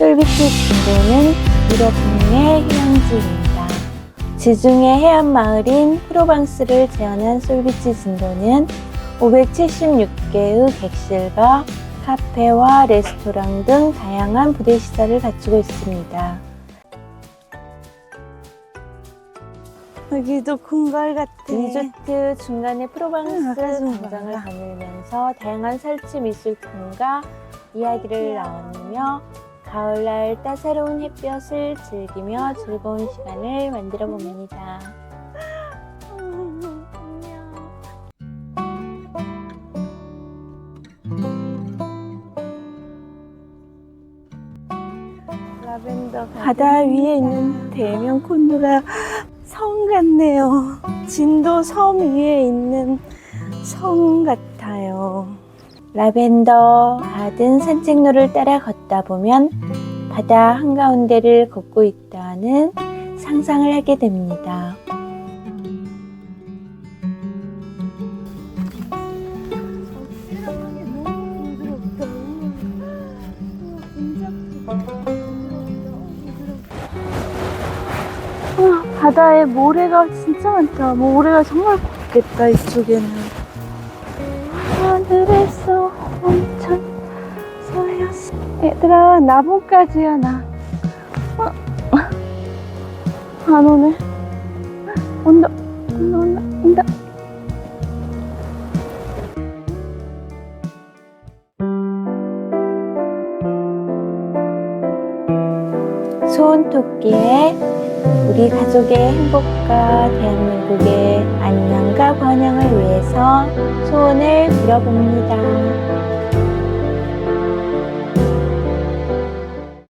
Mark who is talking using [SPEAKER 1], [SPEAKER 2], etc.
[SPEAKER 1] 솔비치 진도는 유럽 북의 휴양지입니다. 지중해 해안 마을인 프로방스를 재현한 솔비치 진도는 576개의 객실과 카페와 레스토랑 등 다양한 부대 시설을 갖추고 있습니다.
[SPEAKER 2] 여기도 궁궐 같아.
[SPEAKER 1] 리조트 중간에 프로방스 광장을. 거닐면서 다양한 설치 미술품과 이야기를 나누며 가을날 따사로운 햇볕을 즐기며 즐거운 시간을 만들어 봅니다.
[SPEAKER 2] 바다 위에 있는 대면 콘도가 성 같네요. 진도 섬 위에 있는 성 같아요.
[SPEAKER 1] 라벤더 가든 산책로를 따라 걷다 보면 바다 한가운데를 걷고 있다는 상상을 하게 됩니다.
[SPEAKER 2] 아, 바다에 모래가 진짜 많다. 모래가 정말 곱겠다 이쪽에는. 하늘에서 엄청 서였어. 얘들아 나뭇가지야 나. 어? 안 오네. 온다 온다 온다 온다.
[SPEAKER 1] 소원토끼의 우리 가족의 행복과 대한민국의 안녕과 번영을 위해서 소원을 빌어봅니다.